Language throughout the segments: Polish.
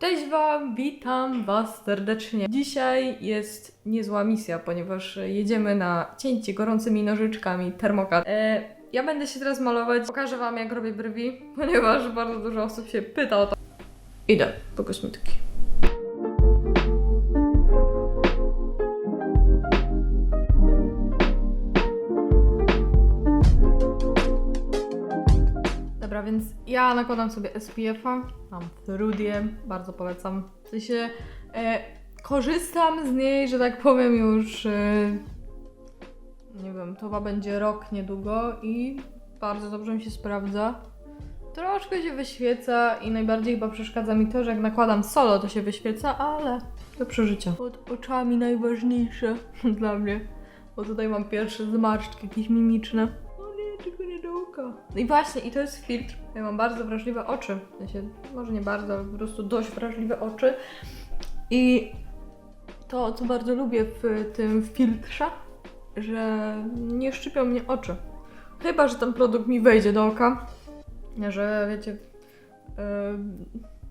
Cześć Wam, witam Was serdecznie. Dzisiaj jest niezła misja, ponieważ jedziemy na cięcie gorącymi nożyczkami termokat. E, ja będę się teraz malować, pokażę Wam jak robię brwi, ponieważ bardzo dużo osób się pyta o to. Idę po kosmetyki. Więc ja nakładam sobie SPF-a, mam Trudię, bardzo polecam. W sensie e, korzystam z niej, że tak powiem już, e, nie wiem, to chyba będzie rok niedługo i bardzo dobrze mi się sprawdza. Troszkę się wyświeca i najbardziej chyba przeszkadza mi to, że jak nakładam solo, to się wyświeca, ale do przeżycia. Pod oczami najważniejsze dla mnie, bo tutaj mam pierwsze zmarszczki jakieś mimiczne. No i właśnie, i to jest filtr. Ja mam bardzo wrażliwe oczy. W sensie, może nie bardzo, ale po prostu dość wrażliwe oczy. I to, co bardzo lubię w tym filtrze, że nie szczypią mnie oczy. Chyba, że ten produkt mi wejdzie do oka. Że wiecie. yy,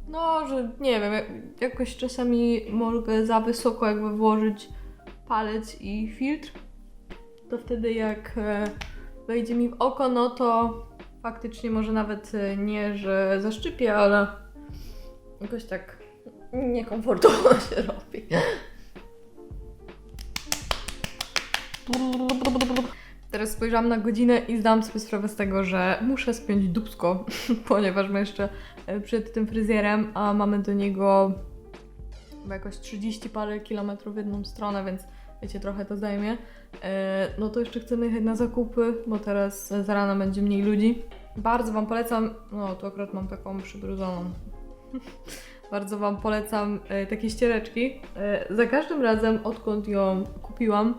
no, że nie wiem, jak- jakoś czasami mogę za wysoko jakby włożyć palec i filtr. To wtedy jak e, wejdzie mi w oko, no to faktycznie może nawet e, nie, że zaszczypię, ale jakoś tak niekomfortowo się robi. Teraz spojrzałam na godzinę i zdałam sobie sprawę z tego, że muszę spiąć dubsko, ponieważ my jeszcze e, przed tym fryzjerem, a mamy do niego jakoś 30 parę kilometrów w jedną stronę, więc wiecie, trochę to zajmie. E, No to jeszcze chcemy jechać na zakupy, bo teraz za rano będzie mniej ludzi. Bardzo Wam polecam, no tu akurat mam taką przybrudzoną. Bardzo Wam polecam e, takie ściereczki. E, za każdym razem, odkąd ją kupiłam,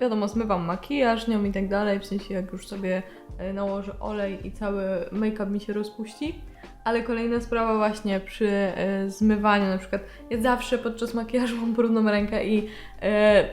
wiadomo, zmywam makijaż nią i tak dalej, w sensie jak już sobie e, nałożę olej i cały make-up mi się rozpuści. Ale kolejna sprawa właśnie przy e, zmywaniu, na przykład ja zawsze podczas makijażu mam brudną rękę i e,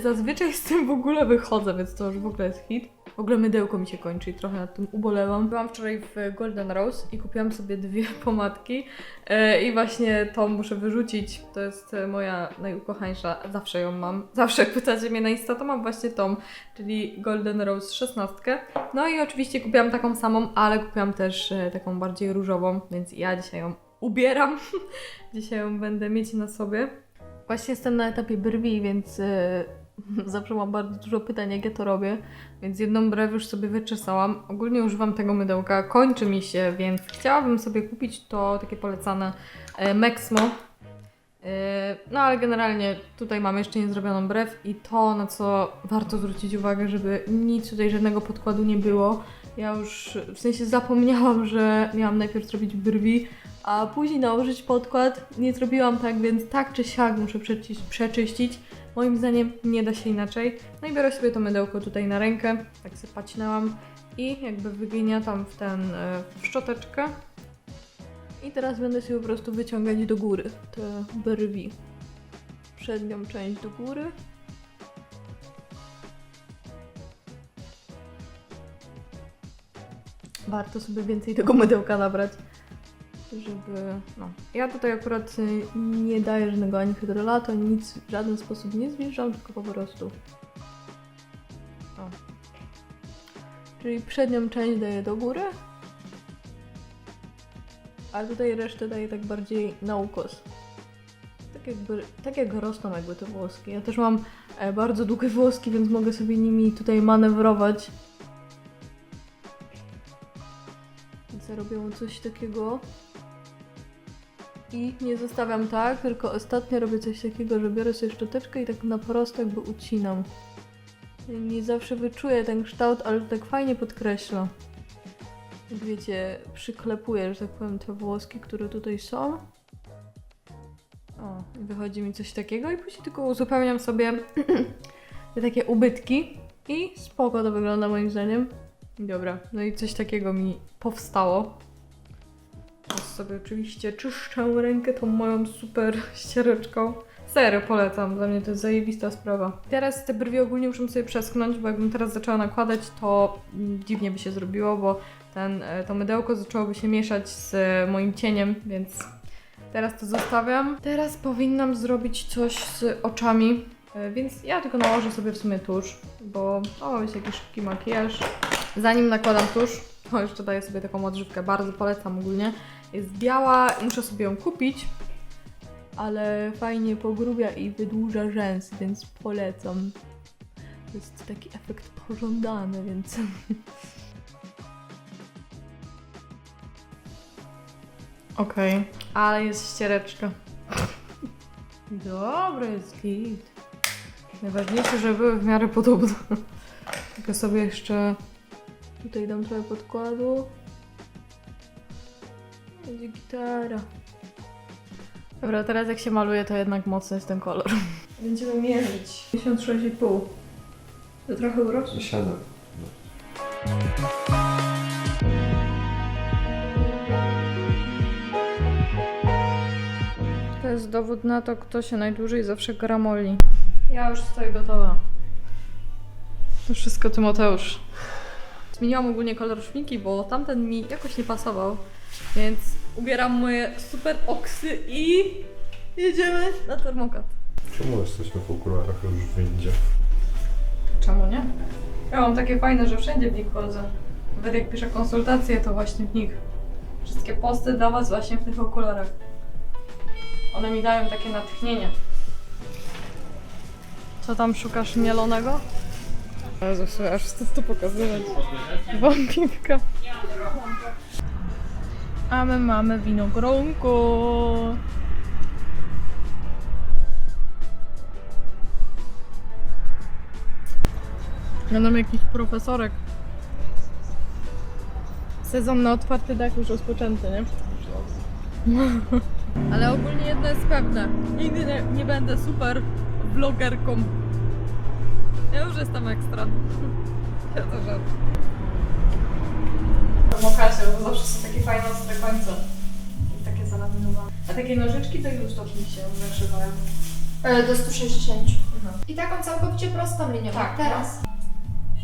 zazwyczaj z tym w ogóle wychodzę, więc to już w ogóle jest hit. W ogóle mydełko mi się kończy i trochę nad tym ubolewam. Byłam wczoraj w Golden Rose i kupiłam sobie dwie pomadki e, i właśnie tą muszę wyrzucić. To jest e, moja najukochańsza, zawsze ją mam. Zawsze jak pytacie mnie na Insta, to mam właśnie tą, czyli Golden Rose 16. No i oczywiście kupiłam taką samą, ale kupiłam też e, taką bardziej różową, więc ja dzisiaj ją ubieram. dzisiaj ją będę mieć na sobie. Właśnie jestem na etapie brwi, więc zawsze mam bardzo dużo pytań, jak ja to robię. Więc jedną brew już sobie wyczesałam. Ogólnie używam tego mydełka, kończy mi się, więc chciałabym sobie kupić to takie polecane e, Mexmo. E, No ale generalnie tutaj mam jeszcze niezrobioną brew i to, na co warto zwrócić uwagę, żeby nic tutaj, żadnego podkładu nie było. Ja już w sensie zapomniałam, że miałam najpierw zrobić brwi, a później nałożyć podkład. Nie zrobiłam tak, więc tak czy siak muszę przeczyś- przeczyścić. Moim zdaniem nie da się inaczej. No i biorę sobie to mydełko tutaj na rękę, tak sobie pacinałam i jakby wygniatam w ten, e, w szczoteczkę. I teraz będę sobie po prostu wyciągać do góry te brwi. Przednią część do góry. Warto sobie więcej tego mydełka nabrać, żeby... No. Ja tutaj akurat y, nie daję żadnego ani hydrolatu, ani nic w żaden sposób nie zwilżam, tylko po prostu... O. Czyli przednią część daję do góry, a tutaj resztę daję tak bardziej na ukos. Tak jakby, tak jak rosną jakby te włoski. Ja też mam e, bardzo długie włoski, więc mogę sobie nimi tutaj manewrować. Więc ja robię coś takiego. I nie zostawiam tak, tylko ostatnio robię coś takiego, że biorę sobie szczoteczkę i tak na prosto jakby ucinam. Nie zawsze wyczuję ten kształt, ale tak fajnie podkreśla. Jak wiecie, przyklepuję, że tak powiem, te włoski, które tutaj są. O, wychodzi mi coś takiego i później tylko uzupełniam sobie te takie ubytki i spoko to wygląda moim zdaniem. Dobra, no i coś takiego mi powstało. Sobie oczywiście czyszczę rękę tą moją super ściereczką. Serio polecam, dla mnie to jest zajebista sprawa. Teraz te brwi ogólnie muszę sobie przeschnąć, bo jakbym teraz zaczęła nakładać, to mm, dziwnie by się zrobiło, bo ten, e, to mydełko zaczęłoby się mieszać z e, moim cieniem, więc Teraz to zostawiam. Teraz powinnam zrobić coś z oczami, e, więc ja tylko nałożę sobie w sumie tusz, bo to ma być jakiś szybki makijaż. Zanim nakładam tusz, to jeszcze daję sobie taką odżywkę, bardzo polecam ogólnie. Jest biała, muszę sobie ją kupić, ale fajnie pogrubia i wydłuża rzęsy, więc polecam. To jest taki efekt pożądany, więc... Okej, ale jest ściereczka. Dobra, jest git. Najważniejsze, żeby były w miarę podobne. Tylko sobie jeszcze tutaj dam trochę podkładu. Będzie gitara. Dobra, teraz jak się maluje, to jednak mocny jest ten kolor. Będziemy mierzyć. 56,5. To trochę urośnie. Siadam. To jest dowód na to, kto się najdłużej zawsze gramoli. Ja już stoję gotowa. To wszystko Tymoteusz. Zmieniłam ogólnie kolor szminki, bo tamten mi jakoś nie pasował, więc ubieram moje super oksy i jedziemy na termokat. Czemu jesteśmy w okularach już w windzie? Czemu nie? Ja mam takie fajne, że wszędzie w nich chodzę. Nawet jak piszę konsultacje, to właśnie w nich. Wszystkie posty dla Was właśnie w tych okularach. One mi dają takie natchnienie. Co tam szukasz mielonego? Jezus, aż wstyd to pokazywać. Wampirka. A my mamy winogronko. Ja mam jakiś profesorek. Sezon na otwarty dach już rozpoczęty, nie? Ale ogólnie jedno jest pewne. Nigdy nie, nie będę super vlogerką. Ja już jestem ekstra. Ja to żart. Mokacie, bo zawsze są takie fajne ostre końce. I takie zalaminowane. A takie nożyczki to już topni się zakrzywają. E, Do 160. Mhm. I taką całkowicie prostą linią. Tak, teraz.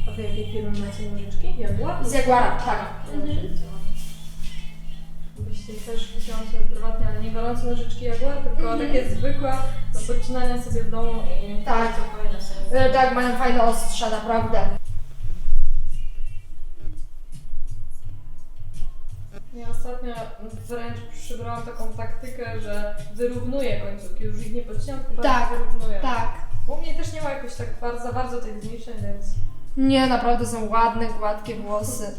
A wy jakiej firmy macie nożyczki? Jaguar? Z Jaguara, tak. Jeśli też kupiłam sobie prywatnie, ale nie gorące nożyczki Jaguar, tylko Mhm. takie zwykłe do podcinania sobie w domu i Tak. bardzo fajne są. E, Tak, mają fajne ostrza, naprawdę. Ostatnio wręcz przybrałam taką taktykę, że wyrównuję końcówki, już ich nie podcinam, tylko Tak, bardziej wyrównuję. Tak. U mnie też nie ma jakoś tak bardzo, za bardzo tych zniszczeń, więc Nie, naprawdę są ładne, gładkie włosy.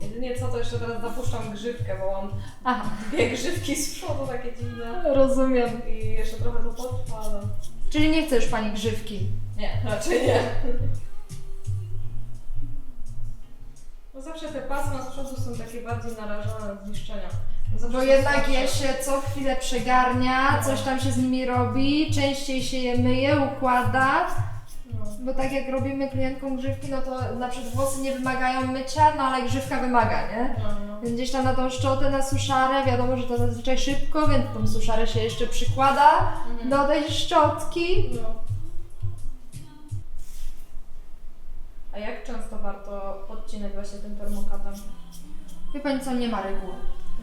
jedynie co to jeszcze teraz zapuszczam grzywkę, bo mam Aha, dwie grzywki z przodu takie dziwne rozumiem. i jeszcze trochę to potrwa, ale Czyli nie chce już pani grzywki. nie, raczej nie. Bo zawsze te pasma z przodu są takie bardziej narażone na zniszczenia. Zawsze Bo jednak je się co chwilę przegarnia, coś tam się z nimi robi, częściej się je myje, układa. No. Bo tak jak robimy klientkom grzywki, no to na przykład włosy nie wymagają mycia, no ale grzywka wymaga, nie? No, no. Więc gdzieś tam na tą szczotę, na suszarę, wiadomo, że to zazwyczaj szybko, więc tą suszarę się jeszcze przykłada Mhm. do tej szczotki. No. A jak często warto podcinać właśnie tym termokatem? Wie pani co, nie ma reguły.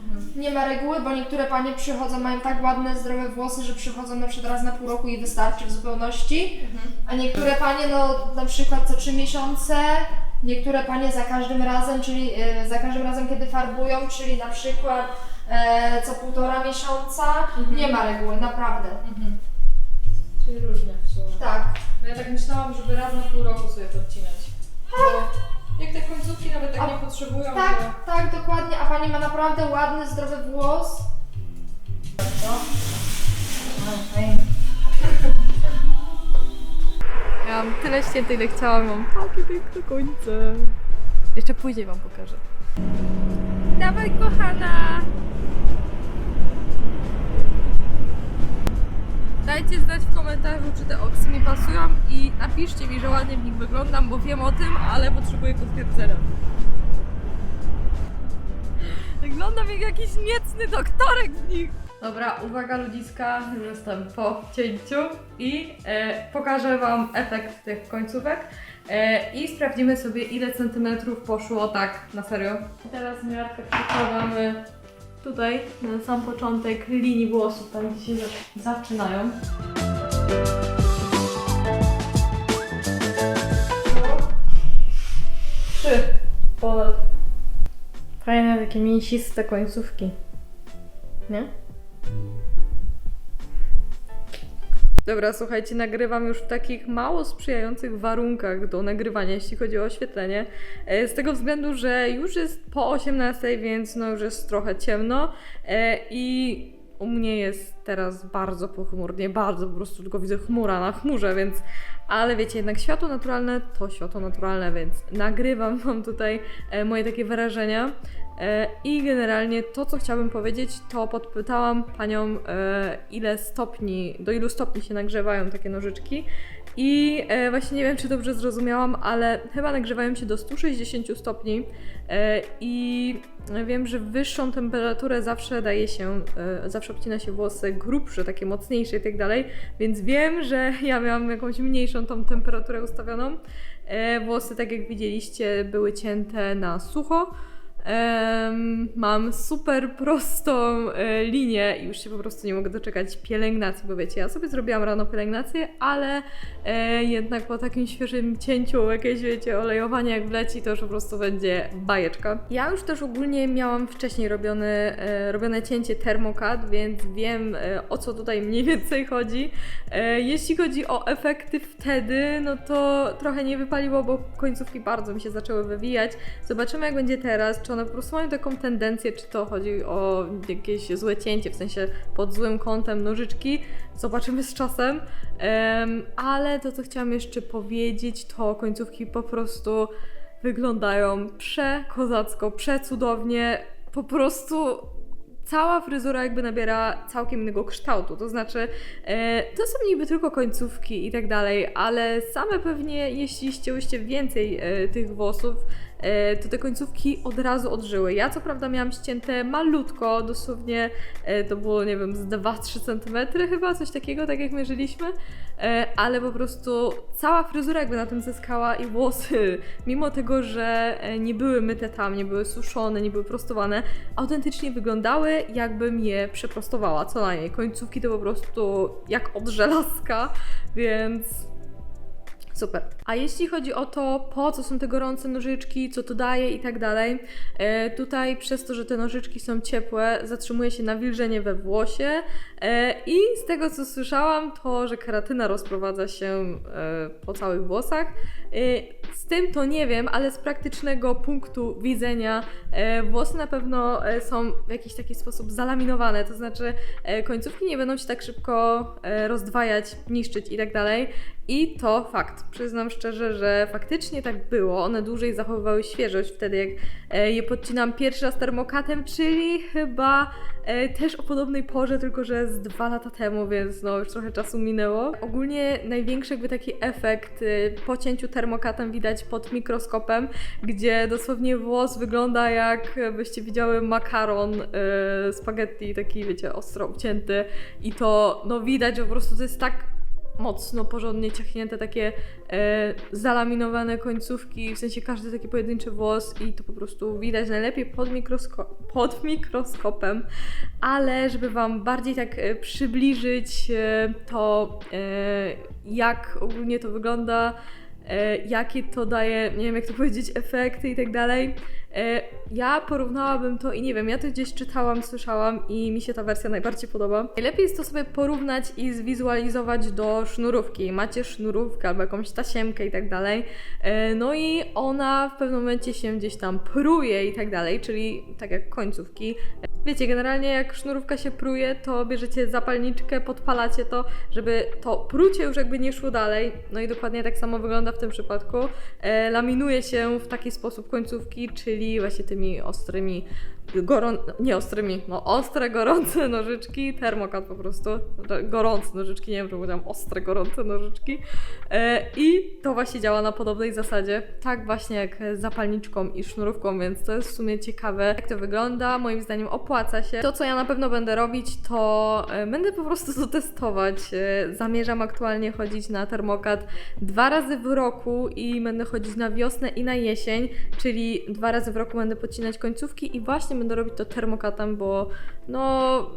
Mhm. Nie ma reguły, bo niektóre panie przychodzą, mają tak ładne, zdrowe włosy, że przychodzą na przykład raz na pół roku i wystarczy w zupełności. Mhm. A niektóre panie, no na przykład co trzy miesiące, niektóre panie za każdym razem, czyli e, za każdym razem, kiedy farbują, czyli na przykład e, co półtora miesiąca. Mhm. Nie ma reguły, naprawdę. Mhm. Czyli różnie w sumie. Tak. No ja tak myślałam, żeby raz na pół roku sobie podcinać. Bo jak te końcówki nawet tak A- nie potrzebują, to... Tak, tak, dokładnie, a pani ma naprawdę ładny, zdrowy włos. Ja mam tyle ściętej, ile chciałam, mam takie piękne końce. Jeszcze później wam pokażę. Dawaj kochana! Dajcie znać w komentarzu, czy te oksy mi pasują i napiszcie mi, że ładnie w nich wyglądam, bo wiem o tym, ale potrzebuję potwierdzenia. Wyglądam jak jakiś niecny doktorek w nich. Dobra, uwaga ludziska, już jestem po cięciu i e, pokażę Wam efekt tych końcówek e, i sprawdzimy sobie ile centymetrów poszło tak na serio. I teraz miarkę przykładamy tutaj na sam początek linii włosów, tam gdzie się za- zaczynają. Trzy ponad. Fajne takie mięsiste końcówki. Nie? Dobra, słuchajcie, nagrywam już w takich mało sprzyjających warunkach do nagrywania, jeśli chodzi o oświetlenie. E, Z tego względu, że już jest po 18, więc no już jest trochę ciemno e, i u mnie jest teraz bardzo pochmurnie, bardzo po prostu tylko widzę chmura na chmurze, więc ale wiecie, jednak światło naturalne to światło naturalne, więc nagrywam wam tutaj e, moje takie wrażenia. E, I generalnie to, co chciałabym powiedzieć, to podpytałam panią, e, ile stopni, do ilu stopni się nagrzewają takie nożyczki. I e, właśnie nie wiem, czy dobrze zrozumiałam, ale chyba nagrzewają się do 160 stopni. I wiem, że wyższą temperaturę zawsze daje się, zawsze obcina się włosy grubsze, takie mocniejsze i tak dalej. Więc wiem, że ja miałam jakąś mniejszą tą temperaturę ustawioną. Włosy, tak jak widzieliście, były cięte na sucho. Mam super prostą e, linię i już się po prostu nie mogę doczekać pielęgnacji, bo wiecie, ja sobie zrobiłam rano pielęgnację, ale e, jednak po takim świeżym cięciu, jakieś wiecie, olejowanie jak wleci, to już po prostu będzie bajeczka. Ja już też ogólnie miałam wcześniej robiony, e, robione cięcie termokat, więc wiem e, o co tutaj mniej więcej chodzi. Jeśli chodzi o efekty wtedy, no to trochę nie wypaliło, bo końcówki bardzo mi się zaczęły wywijać. Zobaczymy jak będzie teraz, czy one po prostu mają taką tendencję, czy to chodzi o jakieś złe cięcie, w sensie pod złym kątem nożyczki. Zobaczymy z czasem. Em, ale to, co chciałam jeszcze powiedzieć, to końcówki po prostu wyglądają przekozacko, przecudownie. Po prostu cała fryzura jakby nabiera całkiem innego kształtu. To znaczy, e, to są niby tylko końcówki i tak dalej, ale same pewnie, jeśli ścięłyście więcej e, tych włosów, to te końcówki od razu odżyły. Ja co prawda miałam ścięte malutko, dosłownie e, to było, nie wiem, z 2-3 cm chyba, coś takiego, tak jak mierzyliśmy, e, ale po prostu cała fryzura jakby na tym zyskała i włosy, mimo tego, że e, nie były myte tam, nie były suszone, nie były prostowane, autentycznie wyglądały jakbym je przeprostowała, co najmniej. Końcówki to po prostu jak od żelazka, więc Super. A jeśli chodzi o to, po co są te gorące nożyczki, co to daje i tak dalej, e, tutaj przez to, że te nożyczki są ciepłe, zatrzymuje się nawilżenie we włosie e, i z tego co słyszałam, to, że keratyna rozprowadza się e, po całych włosach. Z tym to nie wiem, ale z praktycznego punktu widzenia e, włosy na pewno e, są w jakiś taki sposób zalaminowane, to znaczy e, końcówki nie będą się tak szybko e, rozdwajać, niszczyć i tak dalej. I to fakt. Przyznam szczerze, że faktycznie tak było. One dłużej zachowywały świeżość wtedy, jak je podcinam pierwszy raz termokatem, czyli chyba e, też o podobnej porze, tylko że z dwa lata temu, więc no już trochę czasu minęło. Ogólnie największy jakby taki efekt e, po cięciu termokatem widać pod mikroskopem, gdzie dosłownie włos wygląda jak e, byście widziały makaron e, spaghetti, taki wiecie, ostro ucięty i to no widać, że po prostu to jest tak mocno, porządnie ciachnięte, takie e, zalaminowane końcówki, w sensie każdy taki pojedynczy włos i to po prostu widać najlepiej pod, mikrosko- pod mikroskopem, ale żeby Wam bardziej tak e, przybliżyć e, to, e, jak ogólnie to wygląda, e, jakie to daje, nie wiem jak to powiedzieć, efekty i tak dalej. E, Ja porównałabym to i nie wiem, ja to gdzieś czytałam, słyszałam i mi się ta wersja najbardziej podoba. Najlepiej jest to sobie porównać i zwizualizować do sznurówki. Macie sznurówkę albo jakąś tasiemkę i tak dalej. E, No i ona w pewnym momencie się gdzieś tam pruje i tak dalej, czyli tak jak końcówki. Wiecie, generalnie jak sznurówka się pruje, to bierzecie zapalniczkę, podpalacie to, żeby to prucie już jakby nie szło dalej. No i dokładnie tak samo wygląda w tym przypadku. E, laminuje się w taki sposób końcówki, czyli właśnie tymi ostrymi, gorą... nie ostrymi, no ostre, gorące nożyczki, termokat po prostu, gorące nożyczki, nie wiem, że powiedziałam ostre, gorące nożyczki. E, I to właśnie działa na podobnej zasadzie, tak właśnie jak zapalniczką i sznurówką, więc to jest w sumie ciekawe, jak to wygląda. Moim zdaniem opłaca się. To, co ja na pewno będę robić, to e, będę po prostu to testować. E, Zamierzam aktualnie chodzić na termokat dwa razy w roku i będę chodzić na wiosnę i na jesień, czyli dwa razy w roku będę podcinać końcówki i właśnie będę robić to termokatem, bo no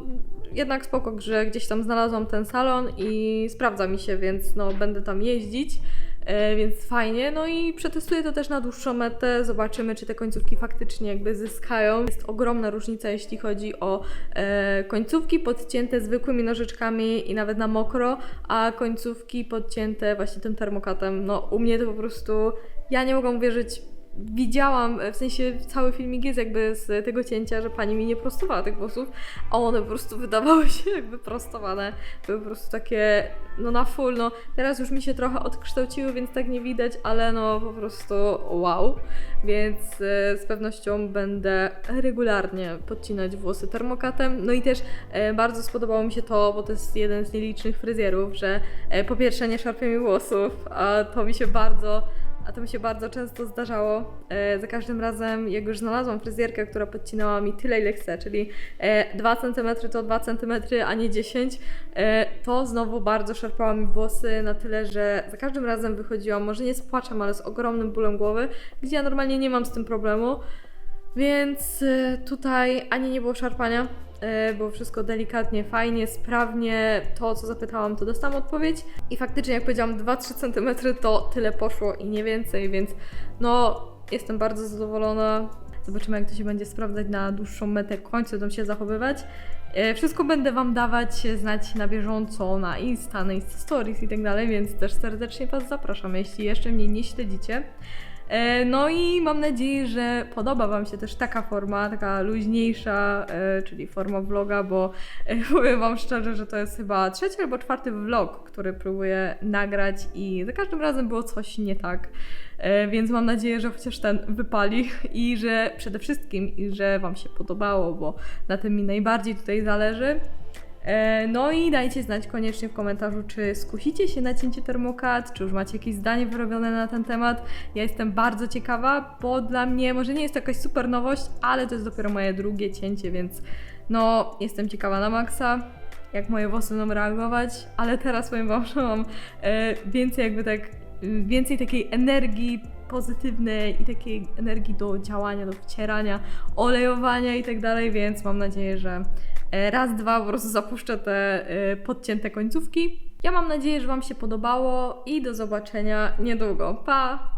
jednak spoko, że gdzieś tam znalazłam ten salon i sprawdza mi się, więc no będę tam jeździć. E, więc fajnie, no i przetestuję to też na dłuższą metę, zobaczymy czy te końcówki faktycznie jakby zyskają. Jest ogromna różnica jeśli chodzi o e, końcówki podcięte zwykłymi nożyczkami i nawet na mokro, a końcówki podcięte właśnie tym termokatem. No u mnie to po prostu, ja nie mogę uwierzyć, widziałam, w sensie cały filmik jest jakby z tego cięcia, że pani mi nie prostowała tych włosów, a one po prostu wydawały się jakby prostowane. Były po prostu takie, no na full, no teraz już mi się trochę odkształciły, więc tak nie widać, ale no po prostu wow. Więc e, z pewnością będę regularnie podcinać włosy termokatem. No i też e, bardzo spodobało mi się to, bo to jest jeden z nielicznych fryzjerów, że e, po pierwsze nie szarpie mi włosów, a to mi się bardzo a to mi się bardzo często zdarzało. E, za każdym razem, jak już znalazłam fryzjerkę, która podcinała mi tyle, ile chcę, czyli e, 2 cm to 2 cm, a nie 10, e, to znowu bardzo szarpała mi włosy na tyle, że za każdym razem wychodziłam, może nie z płaczem, ale z ogromnym bólem głowy, gdzie ja normalnie nie mam z tym problemu. Więc e, tutaj ani nie było szarpania, było wszystko delikatnie, fajnie, sprawnie. To, co zapytałam, to dostałam odpowiedź. I faktycznie, jak powiedziałam, 2-3 cm to tyle poszło i nie więcej, więc no, jestem bardzo zadowolona. Zobaczymy, jak to się będzie sprawdzać na dłuższą metę, końcu będą się zachowywać. E, Wszystko będę Wam dawać znać na bieżąco na Insta, na Insta Stories i tak dalej, więc też serdecznie Was zapraszam, jeśli jeszcze mnie nie śledzicie. E, No i mam nadzieję, że podoba Wam się też taka forma, taka luźniejsza, e, czyli forma vloga, bo e, powiem Wam szczerze, że to jest chyba trzeci albo czwarty vlog, który próbuję nagrać i za każdym razem było coś nie tak. Więc mam nadzieję, że chociaż ten wypali i że przede wszystkim, i że Wam się podobało, bo na tym mi najbardziej tutaj zależy. E, No i dajcie znać koniecznie w komentarzu, czy skusicie się na cięcie termokat, czy już macie jakieś zdanie wyrobione na ten temat. Ja jestem bardzo ciekawa, bo dla mnie może nie jest to jakaś super nowość, ale to jest dopiero moje drugie cięcie, więc no jestem ciekawa na maksa, jak moje włosy będą reagować, ale teraz powiem Wam, że mam e, więcej jakby tak, więcej takiej energii pozytywnej i takiej energii do działania, do wcierania, olejowania i tak dalej, więc mam nadzieję, że raz, dwa po prostu zapuszczę te e, podcięte końcówki. Ja mam nadzieję, że Wam się podobało i do zobaczenia niedługo. Pa!